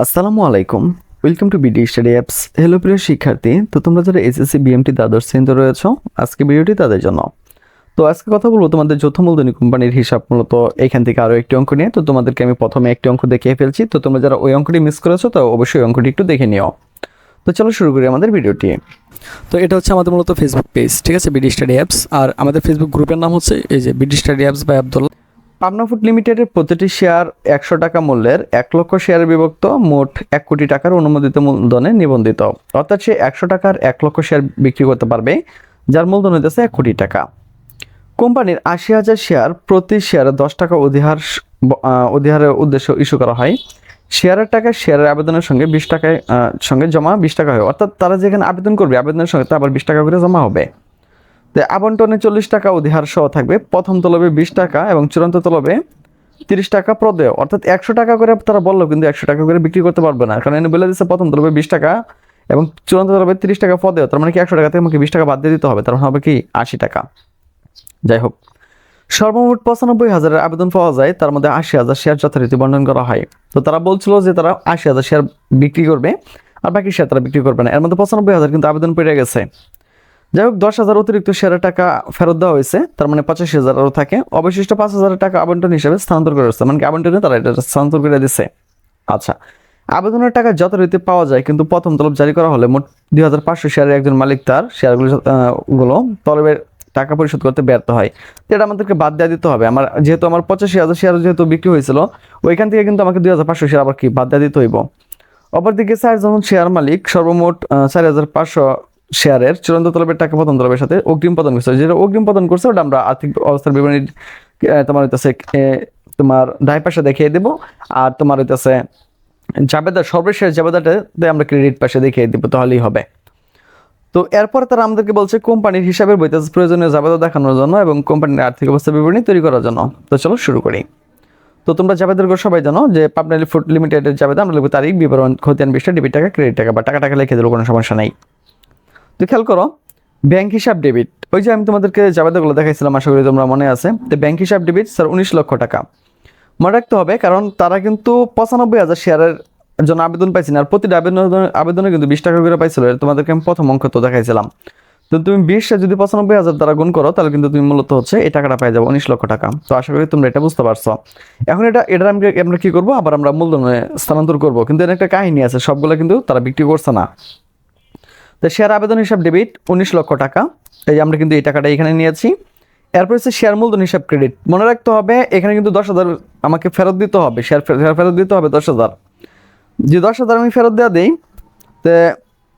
আসসালামু আলাইকুম। Welcome to BD study apps hello প্রিয় শিক্ষার্থী। তো তোমরা যারা এসএসসি বিএমটি দ্বাদশ শ্রেণীতে রয়েছো, আজকে ভিডিওটি তাদের জন্য। তো আজকে কথা বলব তোমাদের যৌথ মূলধনী কোম্পানির হিসাব মূলত এখান থেকে আরও একটি অঙ্ক নিয়ে। তো তোমাদেরকে আমি প্রথমে একটি অঙ্ক দেখিয়ে ফেলছি। তো তোমরা যারা ওই অঙ্কটি মিস করেছ, তো অবশ্যই ওই অঙ্কটি একটু দেখে নিও। তো চলো শুরু করি আমাদের ভিডিওটি। তো এটা হচ্ছে আমাদের মূলত ফেসবুক পেজ ঠিক আছে? বিডি স্টাডি অ্যাপস আর আমাদের ফেসবুক গ্রুপের নাম হচ্ছে এই যে BD study apps by Abdul Pabna food লিমিটেডের প্রতিটি শেয়ার একশো টাকা মূল্যের এক লক্ষ শেয়ারে বিভক্ত, মোট এক কোটি টাকার অনুমোদিত মূলধনে নিবন্ধিত। অর্থাৎ সে একশো টাকার এক লক্ষ শেয়ার বিক্রি করতে পারবে, যার মূলধন হইতেছে এক কোটি টাকা। কোম্পানির আশি হাজার শেয়ার প্রতি শেয়ারে দশ টাকা অধিহার অধিহারের উদ্দেশ্য ইস্যু করা হয়। শেয়ারের টাকা শেয়ারের আবেদনের সঙ্গে বিশ টাকায় সঙ্গে জমা বিশ টাকা হয়। অর্থাৎ তারা যেখানে আবেদন করবে, আবেদনের সঙ্গে তা আবার বিশ টাকা করে জমা হবে। আবন্টনে চল্লিশ টাকা অধিহার সহ থাকবে। প্রথম তলবে বিশ টাকা এবং চূড়ান্ত তলবে তিরিশ টাকা প্রদেয়। অর্থাৎ একশো টাকা করে তারা বলল, কিন্তু একশো টাকা করে বিক্রি করতে পারবে না। কারণ এনে বলে দিচ্ছে প্রথম তলবে বিশ টাকা এবং চূড়ান্ত তলবে তিরিশ টাকা প্রদেয়। তার মানে কি একশো টাকা থেকে আমাকে বিশ টাকা বাদ দিয়ে দিতে হবে? তার মানে হবে কি আশি টাকা। যাই হোক, সর্বমোট পঁচানব্বই হাজারের আবেদন পাওয়া যায়। তার মধ্যে আশি হাজার শেয়ার যথারীতি বন্টন করা হয়। তো তারা বলছিল যে তারা আশি হাজার শেয়ার বিক্রি করবে, আর বাকি শেয়ার তারা বিক্রি করবে না। এর মধ্যে পঁচানব্বই হাজার কিন্তু আবেদন পেয়ে গেছে। যাই হোক, দশ হাজার অতিরিক্ত শেয়ারের টাকা ফেরত দেওয়া হয়েছে। তার মানে পঁচাশি হাজার আরও থাকে। অবশিষ্ট পাঁচ হাজার টাকা আবন্টন হিসেবে স্থানান্তর করে হচ্ছে মানে কি আবন্টনে তারা এটা স্থানান্তর করে দিচ্ছে আচ্ছা আবেদনের টাকা যথারীতি পাওয়া যায়, কিন্তু প্রথম তলব জারি করা হলে মোট দুই হাজার পাঁচশো শেয়ারের একজন মালিক তার শেয়ারগুলো গুলো তলবের টাকা পরিশোধ করতে ব্যর্থ হয়। তো এটা আমাদেরকে বাদ দেওয়া দিতে হবে। আমার যেহেতু আমার পঁচাশি হাজার শেয়ার যেহেতু বিক্রি হয়েছিল, ওইখান থেকে কিন্তু আমাকে দুই হাজার পাঁচশো শেয়ার আবার কি বাদ দেওয়া দিতে হইব? অপরদিকে চারজন শেয়ার মালিক সর্বমোট চার হাজার পাঁচশো শেয়ারের চূড়ান্ত তলবের টাকা প্রদান তলবের সাথে অগ্রিম প্রদান করছে। যেটা অগ্রিম প্রদান করছে, ওটা আমরা আর্থিক অবস্থার বিবরণী তোমার হইতেছে তোমার ডাই পাশে দেখিয়ে দেবো। আর তোমার হইতেছে, জাবেদা, সর্বশেষ জাবেদাটাতে আমরা ক্রেডিট পাশে দেখিয়ে দেবো, তাহলেই হবে। তো এরপর তারা আমাদেরকে বলছে, কোম্পানির হিসাবের বইতে প্রয়োজনীয় জাবেদা দেখানোর জন্য এবং কোম্পানির আর্থিক অবস্থা বিবরণী তৈরি করার জন্য। তো চলো শুরু করি। তো তোমরা জাবেদের গো সবাই জানো যে পাবনা ফুড লিমিটেডের জাবেদা আমরা লিখব তারিখ, বিবরণ, খতিয়ান বিশটা ডেবিট টাকা ক্রেডিট টাকা বা টাকা টাকা লিখে দিল কোনো সমস্যা নাই। তো খেয়াল করো ব্যাংক হিসাব ডেবিট ওই যে আমি তোমাদেরকে জাবেদাগুলো দেখাইছিলাম, আশা করি তোমরা মনে আছে, তো ব্যাংক হিসাব ডেবিট স্যার উনিশ লক্ষ টাকা। মনে রাখতে হবে, কারণ তারা কিন্তু পঁচানব্বই হাজার শেয়ারের জন্য আবেদন পাইছেন আর প্রতিটা আবেদন, আবেদনে কিন্তু বিশ টাকা করে পাইছিল তোমাদেরকে আমি প্রথম অঙ্ক তো দেখাইছিলাম। তো তুমি বিশে যদি পঁচানব্বই হাজার দ্বারা গুণ করো, তাহলে কিন্তু তুমি মূলত হচ্ছে এই টাকাটা পাই যাব, উনিশ লক্ষ টাকা। তো আশা করি তোমরা এটা বুঝতে পারছ। এখন এটা এটা আমি আমরা কি করব? আবার আমরা মূলধনে স্থানান্তর করব। কিন্তু এর একটা কাহিনী আছে, সবগুলো কিন্তু তারা বিক্রি করছে না। তো শেয়ার আবেদন হিসাব ডেবিট উনিশ লক্ষ টাকা। এই যে আমরা কিন্তু এই টাকাটা এখানে নিয়েছি। এরপর হচ্ছে শেয়ার মূলধন হিসাব ক্রেডিট মনে রাখতে হবে, এখানে কিন্তু দশ হাজার আমাকে ফেরত দিতে হবে। শেয়ার ফে- ফেরত দিতে হবে দশ হাজার। যে দশ হাজার আমি ফেরত দেওয়া দিই, তো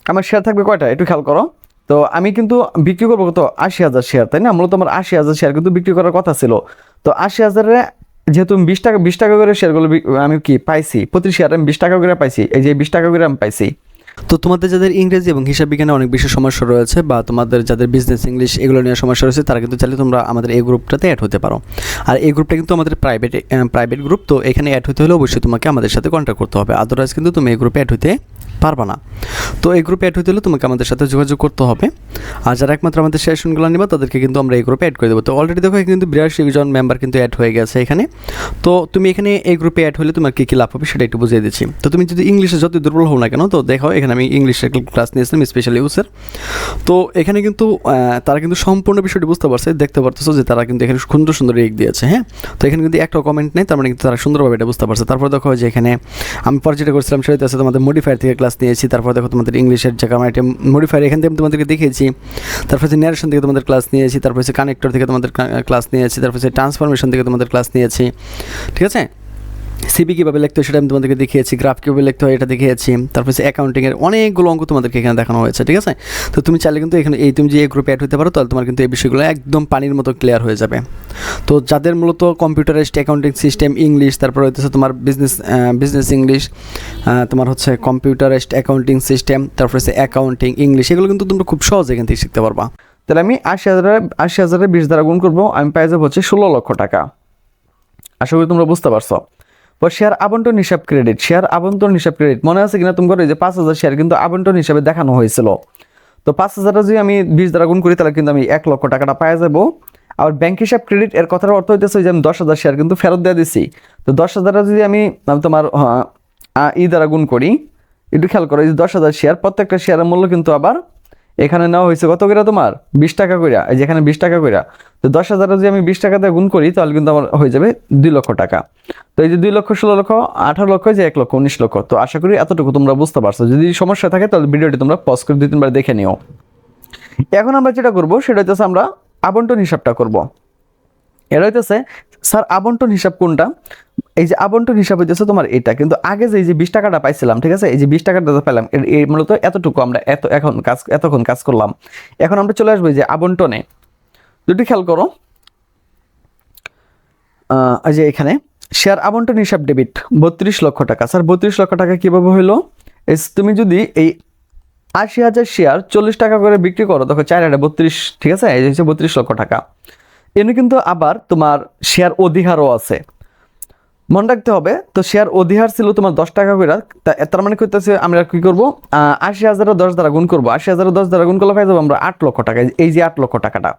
আমার শেয়ার থাকবে কয়টা? একটু খেয়াল করো। তো আমি কিন্তু বিক্রি করব কত? আশি হাজার শেয়ার তাই না? মূলত আমার আশি হাজার শেয়ার কিন্তু বিক্রি করার কথা ছিল। তো আশি হাজারে যেহেতু আমি বিশ টাকা বিশ টাকা করে শেয়ারগুলো আমি কি পাইছি? প্রতি শেয়ার আমি বিশ টাকা করে পাইছি। এই যে বিশ টাকা করে আমি পাইছি। তো তোমাদের যাদের ইংরেজি এবং হিসাব বিজ্ঞানে অনেক বেশি সমস্যা রয়েছে বা তোমাদের যাদের বিজনেস ইংলিশ এগুলো নিয়ে সমস্যা রয়েছে, তারা কিন্তু চাইলে তোমরা আমাদের এই গ্রুপটাতে অ্যাড হতে পারো। আর এই গ্রুপটা কিন্তু আমাদের প্রাইভেট প্রাইভেট গ্রুপ তো এখানে অ্যাড হতে হলে অবশ্যই তোমাকে আমাদের সাথে কন্ট্যাক্ট করতে হবে। আদারওয়াইজ কিন্তু তুমি এই গ্রুপে অ্যাড হতে পারবা না। তো এই গ্রুপে অ্যাড হতে হলে তোমাকে আমাদের সাথে যোগাযোগ করতে হবে। আর যারা একমাত্র আমাদের সেশনগুলো নিবা, তাদেরকে কিন্তু আমরা এই গ্রুপে অ্যাড করে দেবো। তো অলরেডি দেখো কিন্তু বিরাশি জন মেম্বার কিন্তু অ্যাড হয়ে গেছে এখানে। তো তুমি এখানে এই গ্রুপে অ্যাড হলে তোমার কী কী লাভ হবে সেটা একটু বুঝিয়ে দিচ্ছি। তো তুমি যদি ইংলিশে যত দুর্বল হও না কেন, তো দেখো, এখানে আমি ইংলিশের ক্লাস নিয়েছিলাম স্পেশালি ইউসের তো এখানে কিন্তু তারা কিন্তু সম্পূর্ণ বিষয়টি বুঝতে পারছে, দেখতে পারতেছো যে তারা কিন্তু এখানে সুন্দর সুন্দর রেক দিয়েছে হ্যাঁ? তো এখানে কিন্তু একটা কমেন্ট নেই, তার মানে কিন্তু তারা সুন্দরভাবে এটা বুঝতে পারছে। তারপর দেখো যে এখানে আমি পরে যেটা করছিলাম সেটা আছে তোমাদের মডিফায়ার থেকে ক্লাস নিয়েছি, তারপর দেখো তোমাদের ইংলিশের যে গ্রামার একটা মডিফায়ার এখান থেকে আমি তোমাদেরকে দেখিয়েছি। তারপর হচ্ছে ন্যারেশন থেকে তোমাদের ক্লাস নিয়েছি, তারপর হচ্ছে কানেক্টর থেকে তোমাদের ক্লাস নিয়েছি, তারপর হচ্ছে ট্রান্সফরমেশন থেকে তোমাদের ক্লাস নিয়েছি। ঠিক আছে? সিবি কীভাবে লিখতে হয় সেটা আমি তোমাদেরকে দেখিয়েছি গ্রাফ কীভাবে লিখতে হয় এটা দেখিয়েছি, তারপর অ্যাকাউন্টিংয়ের অনেকগুলো অঙ্ক তোমাদেরকে এখানে দেখানো হয়েছে, ঠিক আছে? তো তুমি চাইলে কিন্তু এখানে এই তুমি যে এই গ্রুপে অ্যাড হতে পারো, তাহলে তোমার কিন্তু এই বিষয়গুলো একদম পানির মতো ক্লিয়ার হয়ে যাবে। তো যাদের মূলত কম্পিউটারাইজড অ্যাকাউন্টিং সিস্টেম ইংলিশ তারপর হচ্ছে তোমার বিজনেস বিজনেস ইংলিশ তোমার হচ্ছে কম্পিউটারাইজড অ্যাকাউন্টিং সিস্টেম তারপরে হচ্ছে অ্যাকাউন্টিং ইংলিশ এগুলো কিন্তু তোমরা খুব সহজ এখান থেকে শিখতে পারবা। তাহলে আমি আশি হাজারে আশি হাজারে বিশ দ্বারা গুণ করব, আমি পাই যাব হচ্ছে ষোলো লক্ষ টাকা। আশা করি তোমরা বুঝতে পারছ। পর শেয়ার আবন্টন হিসাব ক্রেডিট শেয়ার আবন্টন হিসাব ক্রেডিট মনে আছে কিনা? তোমার এই যে পাঁচ হাজার শেয়ার কিন্তু আবন্টন হিসাবে দেখানো হয়েছিল। তো পাঁচ হাজারটা যদি আমি বিশ দ্বারা গুণ করি তাহলে কিন্তু আমি এক লক্ষ টাকাটা পাওয়া যাব। আবার ব্যাংক হিসাব ক্রেডিট এর কথার অর্থ হইতেছে যে আমি দশ হাজার শেয়ার কিন্তু ফেরত দিয়ে দিছি। তো দশ হাজারটা যদি আমি তোমার আহ, ই দ্বারা গুণ করি একটু খেয়াল করো এই দশ হাজার শেয়ার প্রত্যেকটা শেয়ারের মূল্য কিন্তু আবার এখানে নেওয়া হয়েছে কত করে তোমার? বিশ টাকা কইরা এই যেখানে বিশ টাকা কইরা তো দশ হাজার যদি আমি বিশ টাকা দিয়ে গুণ করি, তাহলে কিন্তু আমার হয়ে যাবে দুই লক্ষ টাকা। তো এই যে দুই লক্ষ, ষোলো লক্ষ, আঠারো লক্ষ যে এক লক্ষ, উনিশ লক্ষ। তো আশা করি এতটুকু তোমরা বুঝতে পারছ। যদি সমস্যা থাকে, তাহলে ভিডিওটি তোমরা পজ করে দুই তিনবার দেখে নিও। এখন আমরা যেটা করব, সেটা হচ্ছে আমরা আবন্টন হিসাবটা করব। এটা হইতেছে, স্যার, আবন্টন হিসাব কোনটা? এই যে আবন্টন হিসাব হইতেছে তোমার এটা, কিন্তু আগে যে এই যে বিশ টাকাটা পাইছিলাম, ঠিক আছে? এই যে বিশ টাকাটা পেলাম এই মূলত এতটুকু আমরা এত, এখন কাজ, এতক্ষণ কাজ করলাম। এখন আমরা চলে আসব যে আবন্টনে। দুটি খেয়াল করো। যে এখানে শেয়ার আবন্টন হিসাব ডেবিট বত্রিশ লক্ষ টাকা। স্যার, বত্রিশ লক্ষ টাকা কীভাবে হলো তুমি যদি এই আশি হাজার শেয়ার চল্লিশ টাকা করে বিক্রি করো তখন চার হাজার বত্রিশ, ঠিক আছে? এই হচ্ছে বত্রিশ লক্ষ টাকা। এনে কিন্তু আবার তোমার শেয়ার অধিকারও আছে। মনে রাখতে হবে, তো শেয়ার অধিহার ছিল তোমার দশ টাকা করে তা- তার মানে করতেছে আমরা কি করব? আশি হাজারও দশ দ্বারা গুণ করব। আশি হাজারও দশ দ্বারা গুণ করলে পাই যাব আমরা আট লক্ষ টাকা। এই যে আট লক্ষ টাকাটা,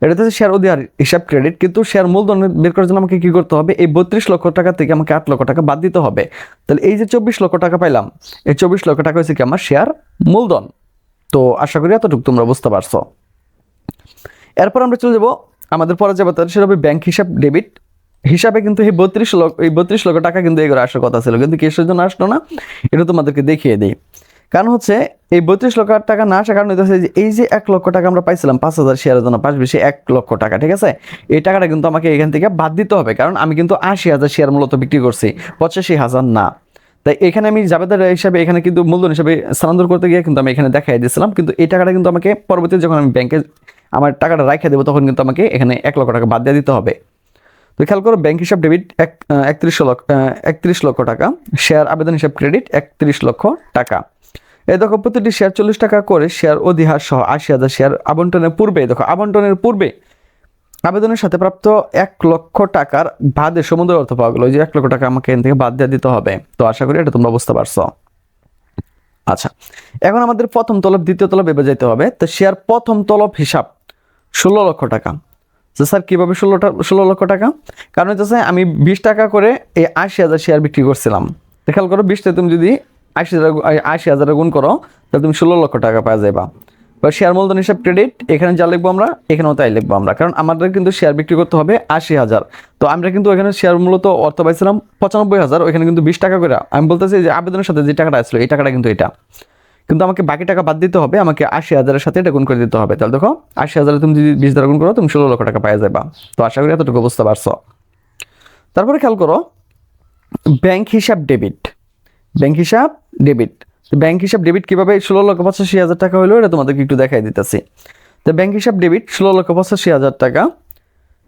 এটা হচ্ছে শেয়ার অধিহার হিসাব ক্রেডিট কিন্তু শেয়ার মূলধন বের করার জন্য আমাকে কি করতে হবে? এই বত্রিশ লক্ষ টাকা থেকে আমাকে আট লক্ষ টাকা বাদ দিতে হবে। তাহলে এই যে চব্বিশ লক্ষ টাকা পাইলাম, এই চব্বিশ লক্ষ টাকা হচ্ছে কি আমার শেয়ার মূলধন? তো আশা করি এতটুকু তোমরা বুঝতে পারছ। এরপর আমরা চলে যাব আমাদের পরে যাব তাহলে সেটা হবে ব্যাংক হিসাব ডেবিট হিসাবে কিন্তু এই বত্রিশ লক্ষ, এই বত্রিশ লক্ষ টাকা কিন্তু এগুলো আসার কথা ছিল। কিন্তু কিসের জন্য আসলো না, এটা তোমাদেরকে দেখিয়ে দিই। কারণ হচ্ছে, এই বত্রিশ লক্ষ টাকা না আসার কারণ হচ্ছে যে, এই যে এক লক্ষ টাকা আমরা পাইছিলাম, পাঁচ হাজার শেয়ারের জন্য পাঁচ বেশি এক লক্ষ টাকা, ঠিক আছে? এই টাকাটা কিন্তু আমাকে এখান থেকে বাদ দিতে হবে, কারণ আমি কিন্তু আশি হাজার শেয়ার মূলত বিক্রি করছি, পঁচাশি হাজার না। তাই এখানে আমি জাবেদার হিসাবে, এখানে কিন্তু মূলধন হিসাবে স্থানান্তর করতে গিয়ে কিন্তু আমি এখানে দেখাই দিয়েছিলাম, কিন্তু এই টাকাটা কিন্তু আমাকে পরবর্তীতে যখন আমি ব্যাংকে আমার টাকাটা রাখে দেবো, তখন কিন্তু আমাকে এখানে এক লক্ষ টাকা বাদ দিয়ে দিতে হবে। তো খেয়াল করো ব্যাংক হিসাব ডেবিট এক একত্রিশ লক্ষ একত্রিশ লক্ষ টাকা শেয়ার আবেদন হিসাব ক্রেডিট একত্রিশ লক্ষ টাকা। এই দেখো প্রতিটি শেয়ার চল্লিশ টাকা করে শেয়ার অধিহার সহ আশি হাজার শেয়ার আবন্টনের পূর্বে দেখো আবন্টনের পূর্বে আবেদনের সাথে প্রাপ্ত এক লক্ষ টাকার বাদে সমুদ্র অর্থ পাওয়া গেলো। যে এক লক্ষ টাকা আমাকে এখান থেকে বাদ দিয়ে দিতে হবে। তো আশা করি এটা তোমরা বুঝতে পারছ। আচ্ছা এখন আমাদের প্রথম তলব, দ্বিতীয় তলব এবার যেতে হবে। তো শেয়ার প্রথম তলব হিসাব ষোলো লক্ষ টাকা। তো স্যার, কীভাবে ষোলোটা ষোলো লক্ষ টাকা? কারণ হচ্ছে আমি বিশ টাকা করে এই আশি হাজার শেয়ার বিক্রি করছিলাম। খেয়াল করো, বিশটা তুমি যদি আশি হাজার আশি হাজার গুণ করো, তাহলে তুমি ষোলো লক্ষ টাকা পাওয়া যাবা বা শেয়ার মূলধন হিসাব ক্রেডিট এখানে যা লিখব আমরা, এখানেও তাই লিখব আমরা। কারণ আমাদের কিন্তু শেয়ার বিক্রি করতে হবে আশি হাজার। তো আমরা কিন্তু এখানে শেয়ার মূলত অর্থ পাইছিলাম পঁচানব্বই হাজার, ওইখানে কিন্তু বিশ টাকা করে। আমি বলতেছি যে আবেদনের সাথে যে টাকাটা আসলো, এই টাকাটা কিন্তু এটা। কিন্তু আমাকে বাকি টাকা বাদ দিতে হবে, আমাকে আশি হাজারের সাথে এটা গুণ করে দিতে হবে। তাহলে দেখো, আশি হাজারে তুমি যদি বিশ দ্বারা গুণ করো, তুমি ষোলো লক্ষ টাকা পাওয়া যাবা তো আশা করি এতটুকু বুঝতে পারছ। তারপরে খেয়াল করো, ব্যাংক হিসাব ডেবিট। ব্যাংক হিসাব ডেবিট। ব্যাংক হিসাব ডেবিট কীভাবে ষোলো লক্ষ পঁচাশি হাজার টাকা হলো এটা তোমাদেরকে একটু দেখাই দিতেছি। তো ব্যাংক হিসাব ডেবিট ষোলো লক্ষ পঁচাশি হাজার টাকা।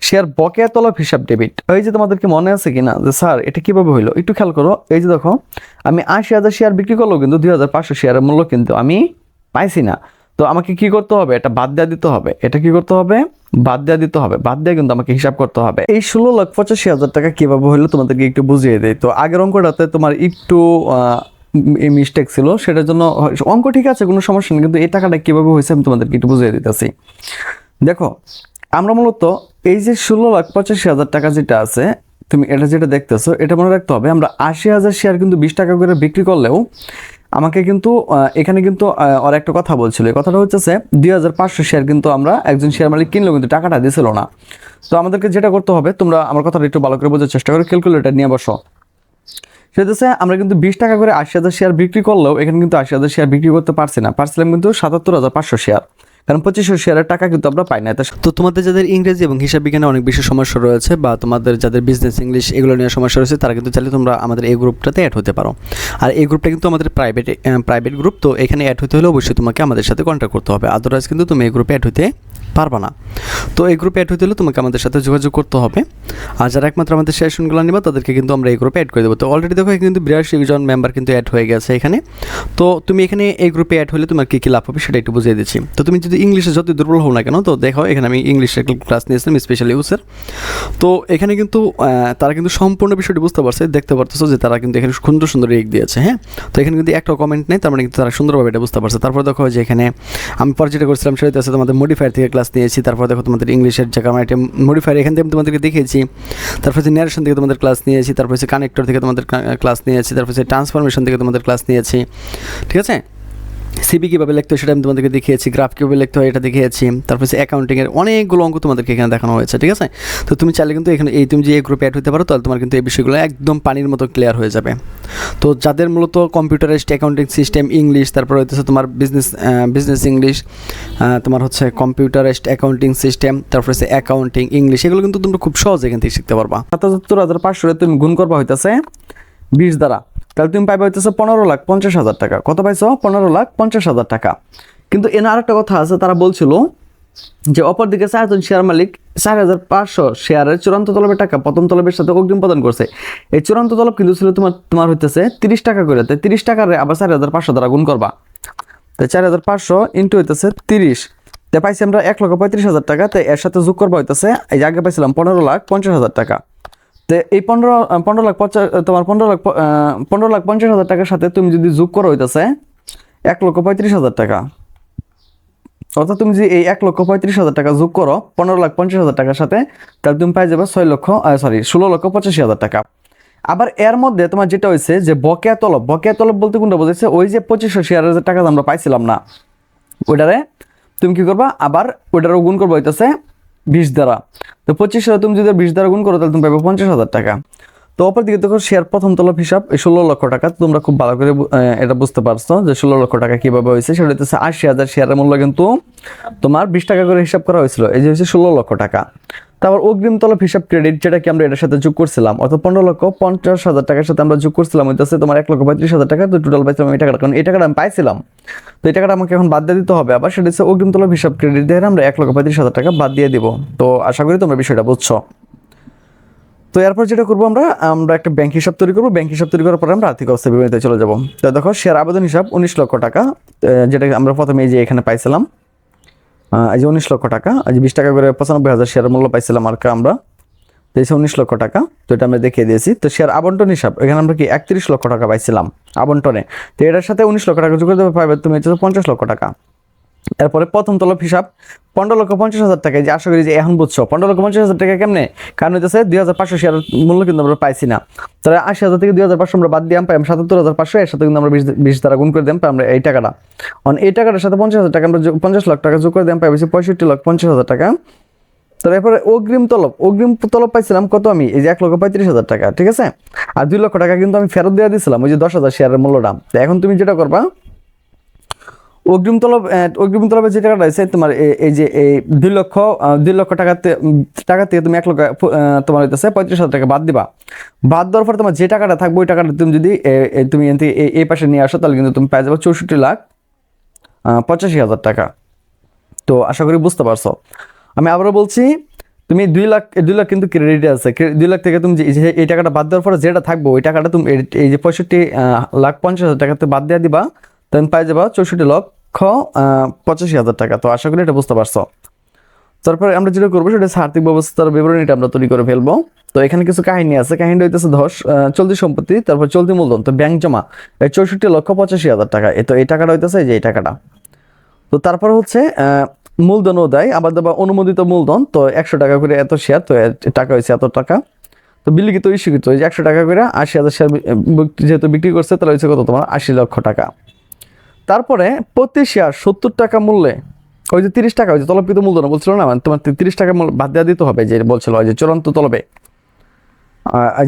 শেয়ার বকেয়া তলব হিসাব ডেবিট এই যে তোমাদেরকে মনে আছে কিনা? যে স্যার, এটা কীভাবে হইল? একটু খেয়াল করো। এই যে দেখো, আমি আশি হাজার শেয়ার বিক্রি করলেও কিন্তু দুই হাজার পাঁচশো শেয়ারের মূল্য কিন্তু আমি পাইছি না। তো আমাকে কি করতে হবে? এটা বাদ দেওয়া দিতে হবে। এটা কি করতে হবে? বাদ দেওয়া দিতে হবে। বাদ দেওয়া কিন্তু আমাকে হিসাব করতে হবে। এই ষোলো লাখ পঁচাশি হাজার টাকা কীভাবে হইল তোমাদেরকে একটু বুঝিয়ে দেয় তো আগের অঙ্কটাতে তোমার একটু মিস্টেক ছিল। সেটার জন্য অঙ্ক ঠিক আছে, কোনো সমস্যা নেই। কিন্তু এই টাকাটা কীভাবে হয়েছে আমি তোমাদেরকে একটু বুঝিয়ে দিতেছি। দেখো আমরা মূলত এই যে ষোলো লাখ পঁচাশি হাজার টাকা যেটা আছে, তুমি এটা যেটা দেখতেছো, এটা মনে রাখতে হবে, আমরা আশি হাজার শেয়ার কিন্তু বিশ টাকা করে বিক্রি করলেও আমাকে কিন্তু এখানে কিন্তু আর একটা কথা বলছিল। এই কথাটা হচ্ছে দুই হাজার পাঁচশো শেয়ার কিন্তু আমরা একজন শেয়ার মালিক কিনলেও কিন্তু টাকাটা দিছিল না। তো আমাদেরকে যেটা করতে হবে, তোমরা আমার কথাটা একটু ভালো করে বোঝার চেষ্টা করো ক্যালকুলেটার নিয়ে বসো। সেটা হচ্ছে আমরা কিন্তু বিশ টাকা করে আশি হাজার শেয়ার বিক্রি করলেও এখানে কিন্তু আশি হাজার শেয়ার বিক্রি করতে পারছি না। পারছিলাম কিন্তু সাতাত্তর হাজার পাঁচশো শেয়ার কারণ পঁচিশশো শেয়ারের টাকা কিন্তু আমরা পাই না। তো তোমাদের যাদের ইংরেজি এবং হিসাব বিজ্ঞানে অনেক বেশি সমস্যা রয়েছে বা তোমাদের যাদের বিজনেস ইংলিশ এগুলো নিয়ে সমস্যা রয়েছে, তারা কিন্তু চাইলে তোমরা আমাদের এই গ্রুপটাতে অ্যাড হতে পারো। আর এই গ্রুপটা কিন্তু আমাদের প্রাইভেট প্রাইভেট গ্রুপ তো এখানে অ্যাড হতে হলে অবশ্যই তোমাকে আমাদের সাথে কন্ট্যাক্ট করতে হবে। আদারওয়াইজ কিন্তু তুমি এই গ্রুপে অ্যাড হতে পারবা না। তো এই গ্রুপে অ্যাড হতে হলে তোমাকে আমাদের সাথে যোগাযোগ করতে হবে। আর যারা একমাত্র আমাদের সেশনগুলো নিবা, তাদেরকে কিন্তু আমরা এই গ্রুপে অ্যাড করে দেবো। তো অলরেডি দেখো কিন্তু বিরাশি জন মেম্বার কিন্তু অ্যাড হয়ে গেছে এখানে। তো তুমি এখানে এই গ্রুপে অ্যাড হলে তোমার কী কী লাভ হবে সেটা একটু বুঝিয়ে দিচ্ছি। তো তুমি যদি ইংলিশে যতই দুর্বল হও না কেন, তো দেখো, এখানে আমি ইংলিশের ক্লাস নিয়েছিলাম স্পেশাল ইউজের তো এখানে কিন্তু তারা কিন্তু সম্পূর্ণ বিষয়টি বুঝতে পারছে, দেখতে পারতেছো যে তারা কিন্তু এখানে সুন্দর সুন্দর রেক দিয়েছে হ্যাঁ? তো এখানে কিন্তু একটা কমেন্ট নেই, তার মানে কিন্তু তারা সুন্দরভাবে এটা বুঝতে পারছে। তারপর দেখো, যে এখানে আমি পরে যেটা করছিলাম সেটা হচ্ছে তোমাদের মডিফায়ার থেকে ক্লাস নিয়েছি, তারপর দেখো তোমাদের ইংলিশের যে আমার একটা মডিফায়ার এখান থেকে আমি তোমাদেরকে দেখিয়েছি। তারপর হচ্ছে ন্যারেশন থেকে তোমাদের ক্লাস নিয়েছি, তারপর হচ্ছে কানেক্টর থেকে তোমাদের ক্লাস নিয়েছি, তারপর হচ্ছে ট্রান্সফরমেশন থেকে তোমাদের ক্লাস নিয়েছি, ঠিক আছে? সিবি কীভাবে লিখতে হয় সেটা আমি তোমাদেরকে দেখিয়েছি গ্রাফ কীভাবে লিখতে হয় এটা দেখিয়েছি, তারপর অ্যাকাউন্টিংয়ের অনেকগুলো অঙ্ক তোমাদেরকে এখানে দেখানো হয়েছে, ঠিক আছে? তো তুমি চাইলে কিন্তু এখানে, এই তুমি যে এই গ্রুপে অ্যাড হতে পারো, তাহলে তোমার কিন্তু এই বিষয়গুলো একদম পানির মতো ক্লিয়ার হয়ে যাবে। তো যাদের মূলত কম্পিউটারাইজড অ্যাকাউন্টিং সিস্টেম ইংলিশ তারপর হচ্ছে তোমার বিজনেস বিজনেস ইংলিশ তোমার হচ্ছে কম্পিউটারাইজড অ্যাকাউন্টিং সিস্টেম তারপর হচ্ছে অ্যাকাউন্টিং ইংলিশ এগুলো কিন্তু তোমরা খুব সহজ এখান থেকে শিখতে পারবা। সাতাত্তর হাজার পাঁচশো তুমি গুণ করবা হইতেছে বিশ দ্বারা। তাহলে তুমি পাইবা হইতেছে পনেরো লাখ পঞ্চাশ হাজার টাকা। কত পাইছো? পনেরো লাখ পঞ্চাশ হাজার টাকা। কিন্তু এনে আরেকটা কথা আছে, তারা বলছিল যে অপরদিকে চারজন শেয়ার মালিক চার হাজার পাঁচশো শেয়ারের চূড়ান্ত তলবের টাকা প্রথম তলবের সাথে অগ্রিম প্রদান করছে। এই চূড়ান্ত তলব কিন্তু ছিল তোমার তোমার হইতেছে তিরিশ টাকা করে। তাই তিরিশ টাকার আবার চার হাজার পাঁচশো দ্বারা গুণ করবা। তাই চার হাজার পাঁচশো ইন্টু হইতেছে তিরিশ। তাই পাইছি আমরা এক লক্ষ পঁয়ত্রিশ হাজার টাকা। তাই এর সাথে যোগ করবা হইতেছে, এই আগে পাইছিলাম পনেরো লাখ পঞ্চাশ হাজার টাকা। তো এই পনেরো পনেরো লাখ পঞ্চাশ তোমার পনেরো লাখ পনেরো লাখ পঞ্চাশ হাজার টাকার সাথে তুমি যদি যোগ করো হইতেছে, এক লক্ষ পঁয়ত্রিশ হাজার টাকা। অর্থাৎ তুমি যদি এই এক লক্ষ পঁয়ত্রিশ হাজার টাকা যোগ করো, পনেরো লাখ পঞ্চাশ হাজার টাকার সাথে, তাহলে তুমি পাই যাবে ছয় লক্ষ সরি ষোলো লক্ষ পঁচাশি হাজার টাকা। আবার এর মধ্যে তোমার যেটা হয়েছে যে বকেয়া তলব বকেয়া তলব বলতে কোনটা বোঝাচ্ছে ওই যে পঁচিশশো শেয়ারের যে টাকা আমরা পাইছিলাম না, ওইটারে তুমি কি করবা? আবার ওইটারও গুণ করব হইতেছে বিশ দ্বারা। তো পঁচিশ হাজার তুমি যদি বিশ দ্বারা গুণ করো, তাহলে তুমি পাবে পঞ্চাশ হাজার টাকা। তো অপরদিকে দেখো শেয়ার প্রথম তলব হিসাব, এই ষোলো লক্ষ টাকা তোমরা খুব ভালো করে এটা বুঝতে পারছ যে ষোলো লক্ষ টাকা কীভাবে হয়েছে। সেটা হচ্ছে আশি হাজার শেয়ারের মূল্য কিন্তু তোমার বিশ টাকা করে হিসাব করা হয়েছিল। এই যে হচ্ছে ষোলো লক্ষ টাকা। তারপর অগ্রিম তলব হিসাব ক্রেডিট যেটা কি আমরা এটার সাথে যোগ করছিলাম, অর্থাৎ পনেরো লক্ষ পঞ্চাশ হাজার টাকার সাথে আমরা যোগ করছিলাম, হইতেছে তোমার এক লক্ষ পঁয়ত্রিশ হাজার টাকা, তো টোটাল পাইছিলাম এই টাকাটা। কারণ এই টাকাটা আমি পাইছিলাম। তো এই টাকাটা আমাকে এখন বাদ দিয়ে দিতে হবে। আবার সেটা হচ্ছে অগ্রিম তলব হিসাব ক্রেডিট দিয়ে আমরা এক লক্ষ পঁয়ত্রিশ হাজার টাকা বাদ দিয়ে দিব। তো আশা করি তোমরা বিষয়টা বুঝছ। তো এরপর যেটা করব আমরা আমরা একটা ব্যাংক হিসাব তৈরি করব। ব্যাংক হিসাব তৈরি করার পরে আমরা আর্থিক অবস্থা বিবরণীতে চলে যাব। তো দেখো শেয়ার আবেদন হিসাব উনিশ লক্ষ টাকা যেটা আমরা প্রথমে যে এখানে পাইছিলাম। যে উনিশ লক্ষ টাকা আজ বিশ টাকা করে পঁচানব্বই হাজার শেয়ার মূল্য পাইছিলাম আর আমরা। পেয়েছি উনিশ লক্ষ টাকা, তো এটা আমরা দেখিয়ে দিয়েছি। তো শেয়ার আবন্টন হিসাব, এখানে আমরা কি একত্রিশ লক্ষ টাকা পাইছিলাম আবন্টনে। তো এটার সাথে উনিশ লক্ষ টাকা যোগ করে দেবে, পাইবে তুমি হচ্ছে পঞ্চাশ লক্ষ টাকা। এরপরে প্রথম তলব হিসাব পনেরো লক্ষ পঞ্চাশ হাজার টাকা যে আশা করি যে এখন বুঝছ, পনেরো লক্ষ পঞ্চাশ হাজার টাকা কেমনে? কারণ হইতেছে দুই হাজার পাঁচশো শেয়ার মূল্য কিন্তু আমরা পাইছি না। তাহলে আশি হাজার থেকে দুই হাজার পাঁচশো আমরা বাদ দিয়ে পাই সাতাত্তর হাজার পাঁচশো এর সাথে কিন্তু আমরা বিশ বিশ দ্বারা গুণ করে দিলাম পাই আমরা এই টাকাটা। অন এই টাকাটার সাথে পঞ্চাশ হাজার টাকা আমরা পঞ্চাশ লাখ টাকা যোগ করে দিলাম পাই পঁয়ষট্টি লাখ পঞ্চাশ হাজার টাকা। তারপরে অগ্রিম তলব অগ্রিম তলব পাইছিলাম কত আমি? এই যে এক লক্ষ পঁয়ত্রিশ হাজার টাকা, ঠিক আছে? আর দুই লক্ষ টাকা কিন্তু আমি ফেরত দিয়ে দিয়েছিলাম ওই যে দশ হাজার শেয়ারের মূল্যটা। তো এখন তুমি যেটা করবা অগ্রিম তলব অগ্রিম তলবে যে টাকাটা আছে তোমার এই যে, এই দুই লক্ষ দুই লক্ষ টাকাতে টাকা থেকে তুমি এক লক্ষ তোমার হইতেছে পঁয়ত্রিশ হাজার টাকা বাদ দিবা। বাদ দেওয়ার পর তোমার যে টাকাটা থাকবে, ওই টাকাটা তুমি যদি, এ- এ- তুমি থেকে এই- পাশে নিয়ে আসো, তাহলে কিন্তু তুমি পেয়ে যাবে চৌষট্টি লাখ পঁচাশি হাজার টাকা। তো আশা করি বুঝতে পারছ। আমি আবারও বলছি, তুমি দুই লাখ দুই লাখ কিন্তু ক্রেডিট আছে। দুই লাখ থেকে তুমি যে- এই টাকাটা বাদ দেওয়ার পরে যেটা থাকবে, ওই টাকাটা তুমি এই- যে পঁয়ষট্টি লাখ পঞ্চাশ হাজার টাকাতে বাদ দিয়ে দিবা তুমি পাই যাবা চৌষট্টি লক্ষ। আহ, পঁচাশি হাজার টাকা। তো আশা করি এটা বুঝতে পারছ। তারপরে আমরা যেটা করব সেটা আর্থিক ব্যবস্থার বিবরণীটা আমরা তৈরি করে ফেলব। তো এখানে কিছু কাহিনী আছে। কাহিনী হইতেছে ধস চলতি সম্পত্তি তারপর চলতি মূলধন তো ব্যাংক জমা। চৌষট্টি লক্ষ পঁচাশি হাজার টাকা। তো এই টাকাটা হইতেছে যে এই টাকাটা। তো তারপর হচ্ছে আহ, মূলধন দেয় আবার দেবা অনুমোদিত মূলধন তো একশো টাকা করে এত শেয়ার তো টাকা হয়েছে এত টাকা। তো বিলিখিত ইস্যুকৃত এই যে একশো টাকা করে আশি হাজার শেয়ার যেহেতু বিক্রি করছে তাহলে হয়েছে কত তোমার? আশি লক্ষ টাকা। তারপরে প্রতি শেয়ার সত্তর টাকা মূল্যে, ওই যে তিরিশ টাকা, ওই যে তলবকৃত মূলধন, বলছিল না? মানে তোমার তিরিশ টাকা মূল্য বাদ দেওয়া দিতে হবে, যে বলছিল, ওই যে চূড়ান্ত তলবে।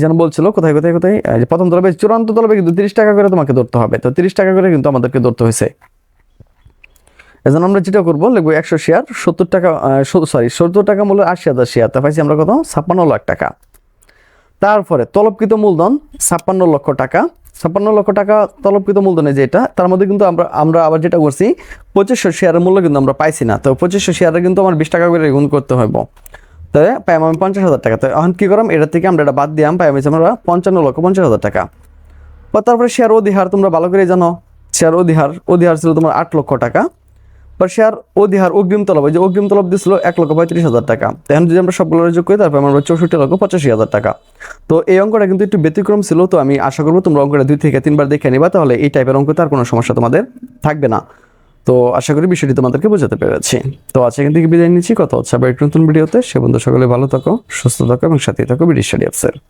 যেন বলছিল, কোথায় কোথায় কোথায়? প্রথম তলবে, চূড়ান্ত তলবে কিন্তু তিরিশ টাকা করে তোমাকে ধরতে হবে। তো তিরিশ টাকা করে কিন্তু আমাদেরকে ধরতে হয়েছে। এজন্য আমরা যেটা করব, লিখব একশো শেয়ার সত্তর টাকা সরি সত্তর টাকা মূল্য আশি হাজার শেয়ার তা পাইছি আমরা কত? ছাপ্পান্ন লাখ টাকা। তারপরে তলবকৃত মূলধন, ছাপ্পান্ন লক্ষ টাকা। ছাপ্পান্ন লক্ষ টাকা তলবকৃত মূলধনে যেটা, তার মধ্যে কিন্তু আমরা আমরা আবার যেটা করছি, পঁচিশশো শেয়ারের মূল্য কিন্তু আমরা পাইছি না। তো পঁচিশশো শেয়ারে কিন্তু আমার বিশ টাকা করে গুণ করতে হইব। তাহলে পাইম আমি পঞ্চাশ হাজার টাকা। তো এখন কী করাম, এটা থেকে আমরা এটা বাদ দিয়াম, পাইম হয়েছে আমরা পঞ্চান্ন লক্ষ পঞ্চাশ হাজার টাকা। বা তারপরে শেয়ার অধিহার তোমরা ভালো করে জানো। শেয়ার অধিহার অধিহার ছিল তোমার আট লক্ষ টাকা। বা শেয়ার অধিহার অগ্রিম তলব যে অগ্রিম তলব দিছিল এক লক্ষ পঁয়ত্রিশ হাজার টাকা। তো এখন যদি আমরা সবগুলো যোগ করি, তারপর আমরা চৌষট্টি লক্ষ পঁচাশি হাজার টাকা। তো এই অঙ্কটা কিন্তু একটু ব্যতিক্রম ছিল, তো আমি আশা করব তোমরা অঙ্কটা দুই থেকে তিনবার দেখে নিবা, তাহলে এই টাইপের অঙ্কতে আর কোনো সমস্যা তোমাদের থাকবে না। তো আশা করি বিষয়টি তোমাদেরকে বোঝাতে পেরেছি। তো আজকে এখান থেকে বিদায় নিচ্ছি, কথা হচ্ছে আবার একটু নতুন ভিডিওতে। সে বন্ধু সকলে ভালো থাকো, সুস্থ থাকো এবং সাথে থাকো বিডিশ স্টাডি